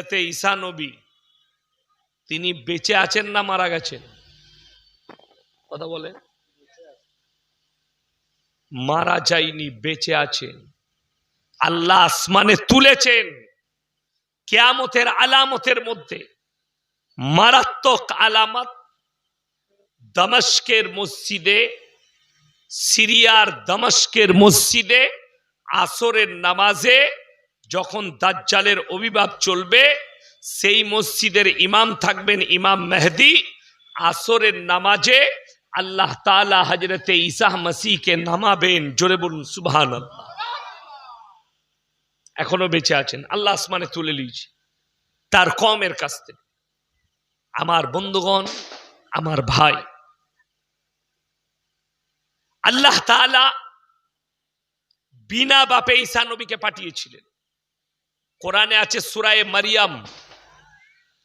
হজরতে ঈসা নবী। তিনি বেঁচে আছেন না মারা গেছেন? কথা বলেন। মারা যায়নি, বেঁচে আছেন। আল্লাহ আসমানে তুলেছেন। কেয়ামতের আলামতের মধ্যে মারাত্মক আলামত দমস্কের মসজিদে, সিরিয়ার দমস্কের মসজিদে, আসরের নামাজে যখন দাজ্জালের অভিভাব চলবে, সেই মসজিদের ইমাম থাকবেন ইমাম মেহদি। আসরের নামাজে আল্লাহ তালা হজরতে ইসাহ মাসিকে নামাবেন। জোরে বলুন আল্লাহ এখনও বেঁচে আছেন। আল্লাহ আসমানে তুলে নিয়েছে। তার কমের কাছ থেকে। আমার বন্ধুগণ, আমার ভাই। আল্লাহ তাআলা বিনা বাপে ঈসা নবীকে পাঠিয়েছিলেন। কোরআনে আছে সুরায়ে মারিয়াম।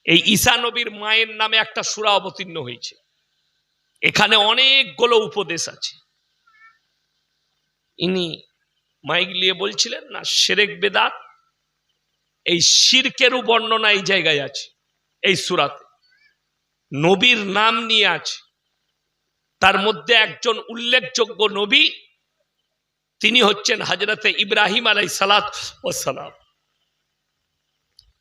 এই ঈসা নবীর মায়ের নামে একটা সুরা অবতীর্ণ হয়েছে। এখানে অনেকগুলো উপদেশ আছে। ইনি মাইক নিয়ে বলছিলেন, না, সেরেক বেদাত, এই শিরকেরও বর্ণনা এই জায়গায় আছে, এই সুরাতে। নবীর নাম নিয়ে আছে। তার মধ্যে একজন উল্লেখযোগ্য নবী, তিনি হচ্ছেন হজরতে ইব্রাহিম আলাই সালাত ও সালাম।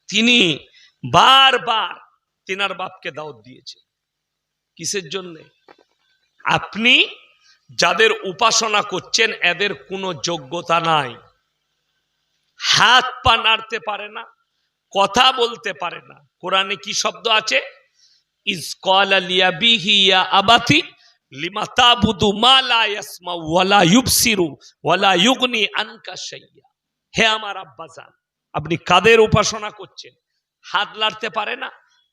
তিনি বারবার তিনার বাপকে দাওয়াত দিয়েছে। কিসের জন্যে? আপনি যাদের উপাসনা করছেন, এদের কোনো যোগ্যতা নাই। হাত পা নাড়তে পারে না, কথা বলতে পারে না। কোরআনে কি শব্দ আছে? হে আমার আব্বাজান আপনি কাদের উপাসনা করছেন? হাত লাড়তে পারে না,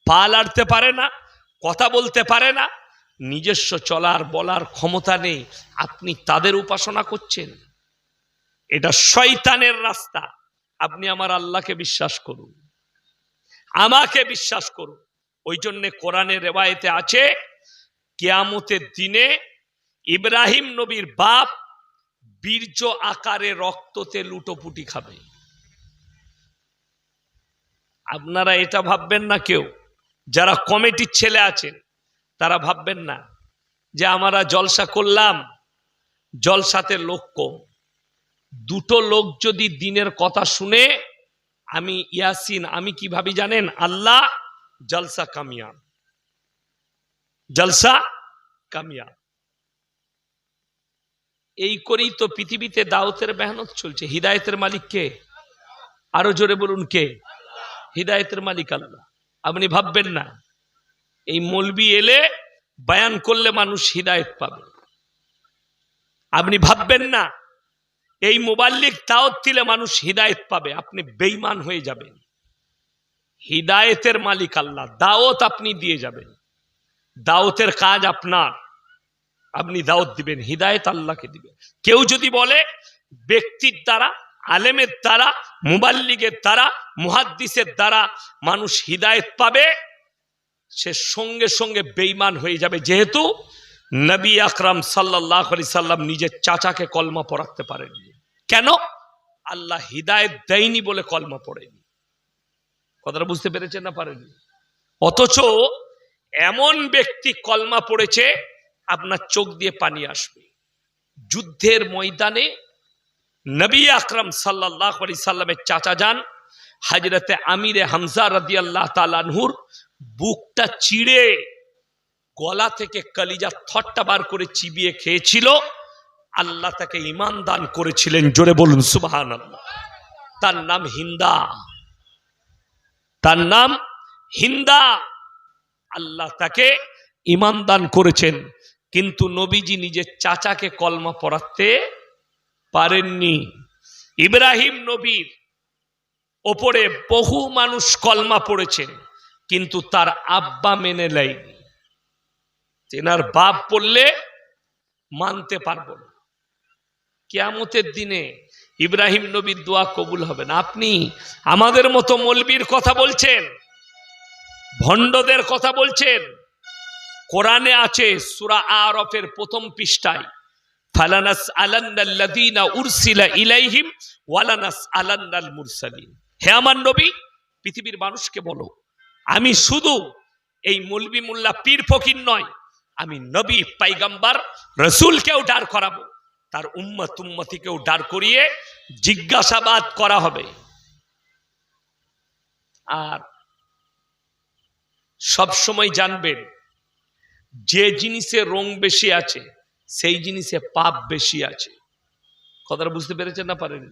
পা লাড়তে পারে না, কথা বলতে পারে না, নিজস্ব চলার, বলার ক্ষমতা নেই, আপনি তাদের উপাসনা করছেন? এটা শয়তানের রাস্তা। আপনি আমার আল্লাহকে বিশ্বাস করুন, আমাকে বিশ্বাস করুন। ওই জন্যে কোরআনের রেবায়েতে আছে, কেয়ামতের দিনে ইব্রাহিম নবীর বাপ বীর্য আকারে রক্ততে লুটোপুটি খাবে। আপনারা এটা ভাববেন না কেউ। যারা কমিটির ছেলে আছেন, তারা ভাববেন না যে আমরা জলসা করলাম, জলসাতে লোক কম। দুটো লোক যদি দিনের কথা শুনে, আমি ইয়াসিন, আমি কি ভাবি জানেন? আল্লাহ জলসা কামিয়াব। জলসা কামিয়াব। এই করেই তো পৃথিবীতে দাওতের মেহনত চলছে। হিদায়তের মালিক কে? আরও জোরে বলুন কে? হিদায়তের মালিক আল্লাহ। আপনি ভাববেন না, এই মলবি এলে বায়ান করলে মানুষ হিদায়ত পাবে। আপনি ভাববেন না, এই মোবাল্লিক দাওয়াত দিলে মানুষ হিদায়ত পাবে, আপনি বেইমান হয়ে যাবেন। হিদায়তের মালিক আল্লাহ, দাওয়াত আপনি দিয়ে যাবেন। দাওয়াতের কাজ আপনার, আপনি দাওত দিবেন, হিদায়ত আল্লাহকে দিবেন। কেউ যদি বলে, ব্যক্তির দ্বারা আলেমের দ্বারা, মুবাল্লিগের দ্বারা, মুহাদ্দিসের দ্বারা মানুষ হিদায়ত পাবে, সে সঙ্গে সঙ্গে বেইমান হয়ে যাবে। যেহেতু নবী আকরাম সাল্লাহ আলি সাল্লাম নিজের চাচাকে কলমা পড়াতে পারেননি। কেন? আল্লাহ হিদায়ত দেয়নি বলে কলমা পড়েনি। কথাটা বুঝতে পেরেছেন না পারেনি অথচ এমন ব্যক্তি কলমা পড়েছে, আপনার চোখ দিয়ে পানি আসবে। যুদ্ধের ময়দানে নবী আকরাম সাল্লাহ আলি সাল্লামের চাচা যান, হাজরতে আমিরে হামজা রাদি আল্লাহ তালানহুর বুকটা চিড়ে গলা থেকে কলিজা থট্টা বার করে চিবিয়ে খেয়েছিল। আল্লাহ তাকে ইমান দান করেছিলেন, জোরে বলুন সুবাহান আল্লাহ তার নাম হিন্দা। তার নাম হিন্দা। আল্লাহ তাকে ইমান দান করেছেন, কিন্তু নবীজি নিজের চাচাকে কলমা পড়াতে পারেননি। ইব্রাহিম নবীর ওপরে বহু মানুষ কলমা পড়েছেন কিন্তু তার আব্বা মেনে নেয়নি। তেনার বাপ পড়লে মানতে পারব না। কেয়ামতের দিনে ইব্রাহিম নবীর দোয়া কবুল হবে না। আপনি আমাদের মতো মলবির কথা বলছেন, ভণ্ডদের কথা বলছেন। কোরআনে আছে সুরা আরফের প্রথম পৃষ্ঠায় পৃথিবীর মানুষকে বলো, আমি শুধু এই মলবি মোল্লা পীর ফকির নয়, আমি নবী, পাইগাম্বার, রসুলকেও দাঁড় করাবো, তার উম্মত উম্মতিকেও দাঁড় করিয়ে জিজ্ঞাসাবাদ করা হবে। আর সব সময় জানবেন, যে জিনিসে রং বেশি আছে সেই জিনিসে পাপ বেশি আছে। কথাটা বুঝতে পেরেছেন না পারেন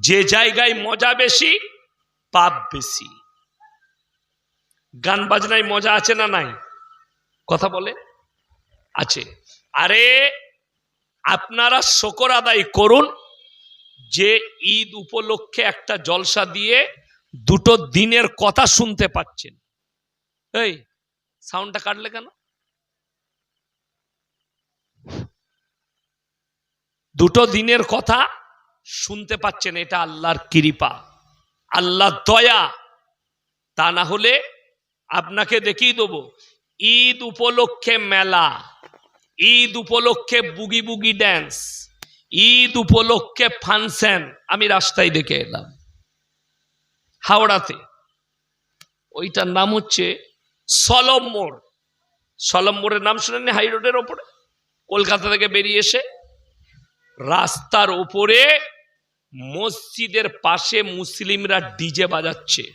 যে জায়গায় মজা বেশি, পাপ বেশি। গান বাজনায় মজা আছে না নাই? কথা বলে? আছে। আরে, আপনারা শকর আদায় করুন যে ঈদ উপলক্ষে একটা জলসা দিয়ে দুটো দিনের কথা শুনতে পাচ্ছেন। এই সাউন্ডটা কাটলে কেন? দুটো দিনের কথা শুনতে পাচ্ছেন, এটা আল্লাহর কৃপা আল্লাহ দয়া। তা না হলে আপনাকে দেখিয়ে দেবো, ঈদ উপলক্ষে মেলা, ঈদ উপলক্ষে বুগি বুগি ড্যান্স ঈদ উপলক্ষে ফাংশন আমি রাস্তায় দেখে এলাম, হাওড়াতে। ওইটার নাম হচ্ছে সলম মোড়। সলম মোড়ের নাম শুনেননি হাই রোডের ওপরে? কলকাতা থেকে বেরিয়ে এসে রাস্তার ওপরে মসজিদের পাশে মুসলিমরা ডিজে বাজাচ্ছে।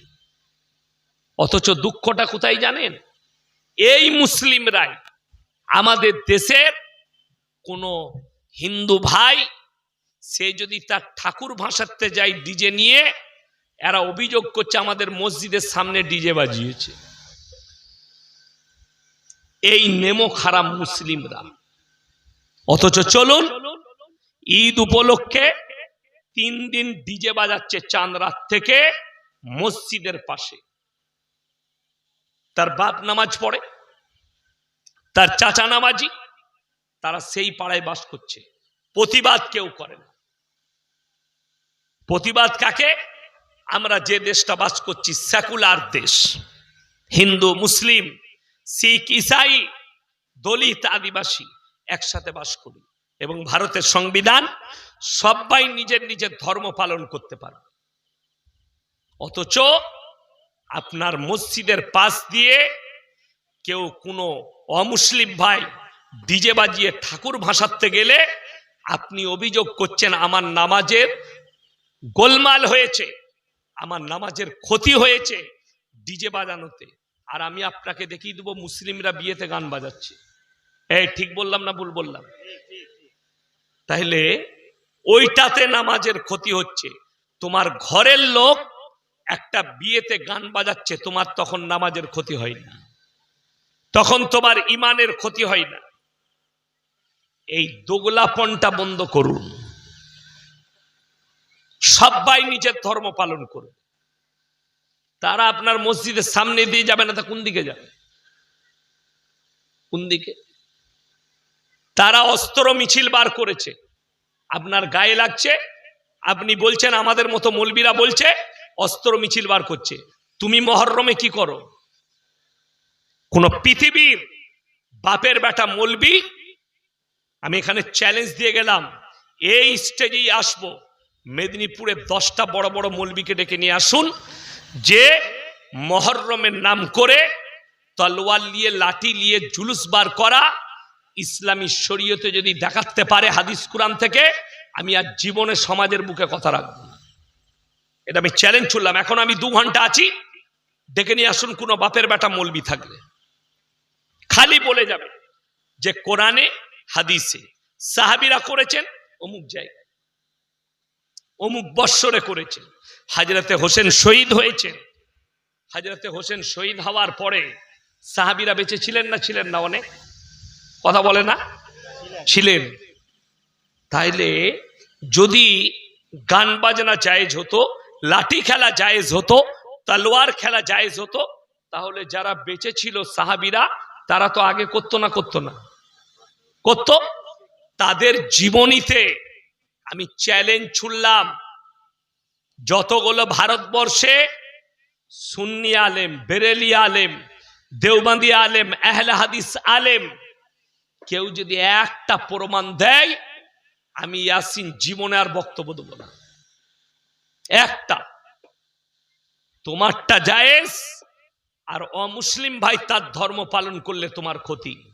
অথচ দুঃখটা কোথায় জানেন? এই মুসলিমরাই আমাদের দেশের কোনো হিন্দু ভাই, সে যদি তার ঠাকুর ভাসাতে যায় ডিজে নিয়ে, এরা অভিযোগ করছে আমাদের মসজিদের সামনে ডিজে বাজিয়েছে। এই নেমো খারাপ মুসলিমরা। অথচ চলুন ঈদ উপলক্ষে তিন দিন ডিজে বাজাচ্ছে চাঁদ রাত থেকে মসজিদের পাশে। তার বাপ নামাজ পড়ে, তার চাচা নামাজি, তারা সেই পাড়ায় বাস করছে। প্রতিবাদ কেউ করে না। প্রতিবাদ কাকে? আমরা যে দেশটা বাস করছি, সেকুলার দেশ। হিন্দু, মুসলিম, শিখ, ইসাই, দলিত, আদিবাসী একসাথে বাস করি। এবং ভারতের সংবিধান সবাই নিজের নিজের ধর্ম পালন করতে পারবে অথচ আপনার মসজিদের পাশ দিয়ে কেউ কোনো অমুসলিম ভাই ডিজে বাজিয়ে ঠাকুর ভাসাতে গেলে আপনি অভিযোগ করছেন, আমার নামাজের গোলমাল হয়েছে, আমার নামাজের ক্ষতি হয়েছে ডিজে বাজানোতে, আর আমি আপনাকে দেখিয়ে দেবো মুসলিমরা বিয়েতে গান বাজাচ্ছে। এই ঠিক বললাম না ভুল বললাম? তাহলে ওইটাতে নামাজের ক্ষতি হচ্ছে। তোমার ঘরের লোক একটা বিয়েতে গান বাজাচ্ছে, তোমার তখন নামাজের ক্ষতি হয় না। তখন তোমার ইমানের ক্ষতি হয় না। এই দোগলাপনটা বন্ধ করুন। সবাই নিজের ধর্ম পালন করুন। তারা আপনার মসজিদের সামনে দিয়ে যাবে না, তা কোন দিকে যাবে? কোন দিকে? তারা অস্ত্র মিছিল বার করেছে। আপনার গায়ে লাগছে? আপনি বলছেন, আমাদের মতো মলবিরা বলছে, অস্ত্র মিছিল বার করছে। তুমি মহরমে কি করো? কোন পৃথিবীর বাপের বেটা মলবি, আমি এখানে চ্যালেঞ্জ দিয়ে গেলাম। এই স্টেজেই আসব। মেদিনীপুরে দশটা বড় বড় মলবিকে ডেকে নিয়ে আসুন, যে মহরমের নাম করে তলোয়ার নিয়ে, লাঠি নিয়ে, জুলুস বার করা ইসলামী শরীয়তে যদি দেখাতে পারে হাদিস কুরআন থেকে, আমি আর জীবনে সমাজের বুকে কথা রাখব না। এটা আমি চ্যালেঞ্জ করলাম। এখন আমি দু ঘণ্টা আছি, ডেকে নিয়ে আসুন, কোনো বাপের বেটা মলবি থাকলে। খালি বলে যাবে যে কোরআনে, হাদিসে। সাহাবিরা করেছেন, অমুক জায়গায়। অমুক বৎসরে করেছেন। হাজরাতে হোসেন শহীদ হয়েছেন। হাজরাতে হোসেন শহীদ হওয়ার পরে সাহাবিরা বেঁচে ছিলেন না ছিলেন না অনেক? কথা বলে না? ছিলেন। তাইলে যদি গান বাজনা জায়েজ হতো, লাঠি খেলা জায়েজ হতো, তলোয়ার খেলা জায়েজ হতো, তাহলে যারা বেঁচে ছিল সাহাবিরা, তারা তো আগে করতো না করতো না? করত? তাদের জীবনীতে আমি চ্যালেঞ্জ ছুড়লাম। যতগুলো ভারতবর্ষে সুন্নি আলেম, বেরেলি আলেম, দেওবান্দি আলেম, আহলে হাদিস আলেম কেউ যদি একটা প্রমাণ দেয়, আমি ইয়াসিন জীবনে আর বক্তব্য দেব না। একটা। তোমারটা জায়েজ, আর অমুসলিম ভাই তার ধর্ম পালন করলে তোমার ক্ষতি।